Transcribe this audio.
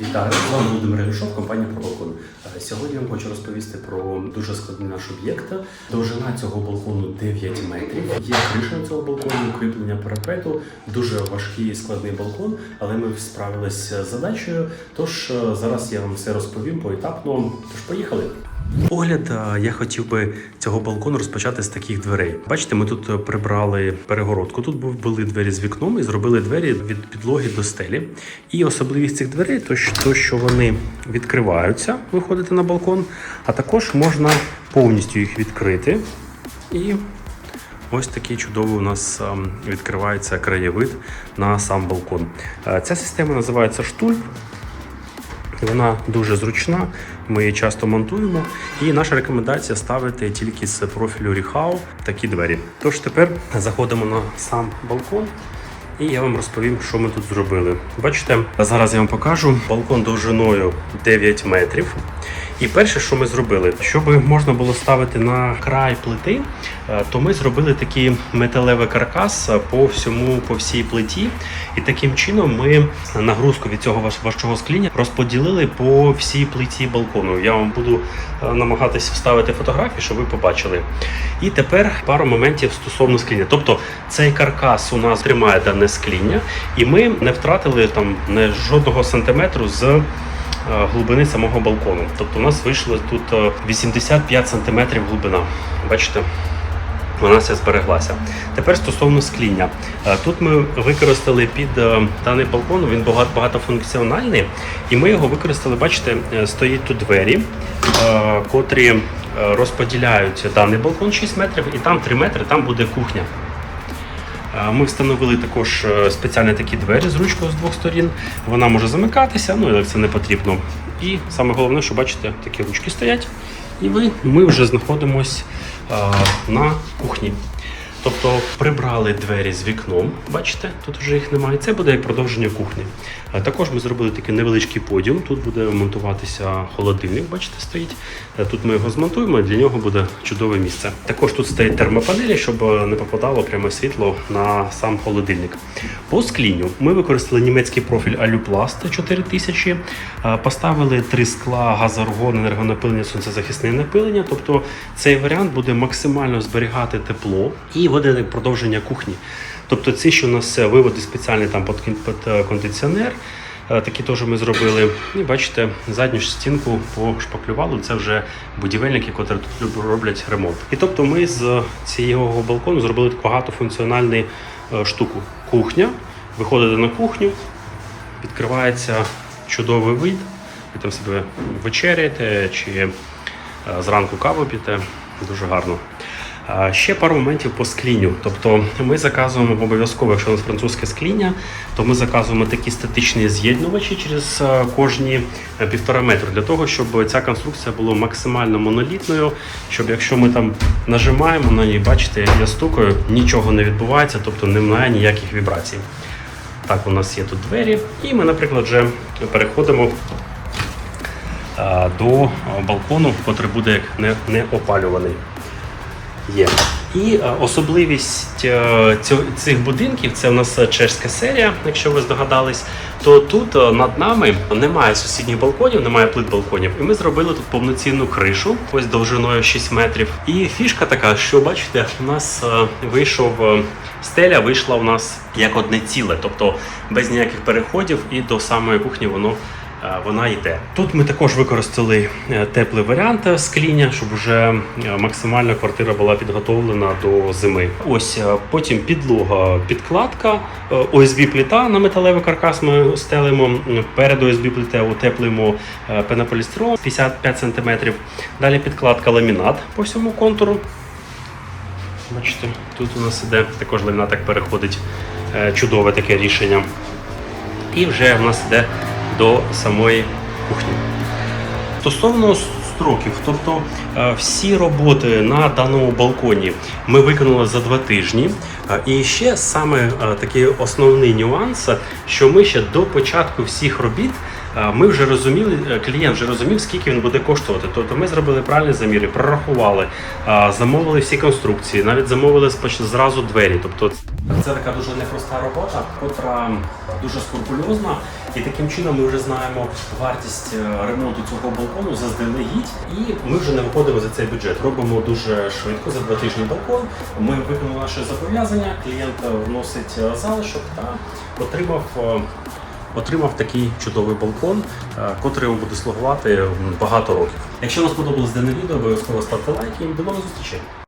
Вітаю, з вами Володимир Ілюшов, компанія «Пробалкон». Е, Сьогодні я вам хочу розповісти про дуже складний наш об'єкт. Довжина цього балкону 9 метрів. Є криша цього балкону, укріплення парапету. Дуже важкий і складний балкон, але ми справилися з задачею. Тож е, зараз я вам все розповім поетапно. Тож поїхали. Огляд я хотів би цього балкону розпочати з таких дверей. Бачите, ми тут е, прибрали перегородку. Тут були двері з вікном і зробили двері від підлоги до стелі. І особливість цих дверей то, що- вони відкриваються, виходити на балкон, а також можна повністю їх відкрити. І ось такий чудовий у нас відкривається краєвид на сам балкон. Е, Ця система називається штуль. Вона дуже зручна, ми її часто монтуємо. І наша рекомендація ставити тільки з профілю Ріхау такі двері. Тож тепер заходимо на сам балкон. І я вам розповім, що ми тут зробили. Бачите, зараз я вам покажу балкон довжиною 9 метрів. І перше, що ми зробили, щоб можна було ставити на край плити, е, то ми зробили такий металевий каркас по всьому по всій плиті. І таким чином ми нагрузку від цього важ- важкого скління розподілили по всій плиті балкону. Я вам буду е, намагатися вставити фотографії, щоб ви побачили. І тепер пару моментів стосовно скління. Тобто цей каркас у нас тримає дане скління, і ми не втратили там не жодного сантиметру з глибини самого балкону. Тобто у нас вийшло тут е, 85 сантиметрів глибина. Бачите? Вона вся збереглася. Тепер стосовно скління. Е, Тут ми використали під е, даний балкон, він багатофункціональний, і ми його використали, бачите, е, стоїть тут двері, е, котрі е, розподіляють даний балкон 6 метрів, і там 3 метри, там буде кухня. Ми встановили також е, спеціальні такі двері з ручкою з двох сторін. Вона може замикатися, ну як це не потрібно. І саме головне, що бачите, такі ручки стоять. І ви, ми вже знаходимось е, на кухні. Тобто прибрали двері з вікном, бачите, тут вже їх немає. Це буде як продовження кухні. Е, Також ми зробили такий невеличкий поділ. Тут буде монтуватися холодильник, бачите, стоїть. Е, Тут ми його змонтуємо, для нього буде чудове місце. Також тут стоять термопанелі, щоб е, не попадало пряме світло на сам холодильник. По склінню ми використали німецький профіль Алюпласт 4000, е, поставили три скла газоаргон, енергонапилення, сонцезахисне напилення. Тобто цей варіант буде максимально зберігати тепло і буде продовження кухні. Тобто ці, що у нас е, виводи спеціальні там під, е, кондиціонер. Е, Такі теж ми зробили. І бачите, задню стінку пошпаклювали. Це вже будівельники, котрі тут роблять ремонт. І тобто ми з цього балкону зробили таку багатофункціональну штуку. Кухня. Виходите на кухню, відкривається чудовий вид. Ви там себе вечеряєте чи зранку каву п'єте. Дуже гарно. Ще пару моментів по склінню. Тобто ми заказуємо обов'язково, якщо у нас французьке скління, то ми заказуємо такі статичні з'єднувачі через е, кожні е, півтора метри для того, щоб ця конструкція була максимально монолітною, щоб якщо ми там нажимаємо на ній, бачите, я стукаю, нічого не відбувається, тобто немає ніяких вібрацій. Так, у нас є тут двері, і ми, наприклад, вже переходимо е, до балкону, котрий буде не, не опалюваний. Є. І е, особливість е, цих будинків це у нас е, чешська серія, якщо ви здогадались. То тут над нами немає сусідніх балконів, немає плит балконів. І ми зробили тут повноцінну кришу, ось довжиною 6 метрів. І фішка така, що бачите, у нас вийшов стеля, вийшла у нас як одне ціле, тобто без ніяких переходів, і до самої кухні воно вона йде. Тут ми також використали е, теплий варіант е, скління, щоб вже е, максимально квартира була підготовлена до зими. Ось потім підлога, підкладка, ОСБ плита на металевий каркас ми стелимо. Перед ОСБ плите утеплюємо е, пенополістирол 55 см. Далі підкладка ламінат по всьому контуру. Бачите, тут у нас іде також ламінат так переходить. Чудове таке рішення. І вже в нас йде до самої кухні. Стосовно строків, тобто е, всі роботи на даному балконі ми виконали за два тижні. Е, І ще саме е, такий основний нюанс, що ми ще до початку всіх робіт ми вже розуміли, е, клієнт вже розумів, скільки він буде коштувати. Тобто ми зробили правильні заміри, прорахували, замовили всі конструкції, навіть замовили зразу двері. Тобто це така дуже непроста робота, котра дуже скрупульозна. І таким чином ми вже знаємо вартість е, ремонту цього балкону заздалегідь, і ми вже не виходимо за цей бюджет. Робимо дуже швидко за два тижні балкон. Ми виконали наше зобов'язання. Клієнт е, вносить залишок та отримав. Отримав такий чудовий балкон, е, котрий буде слугувати багато років. Якщо вам сподобалось дане відео, обов'язково ставте лайки і до нових зустрічей.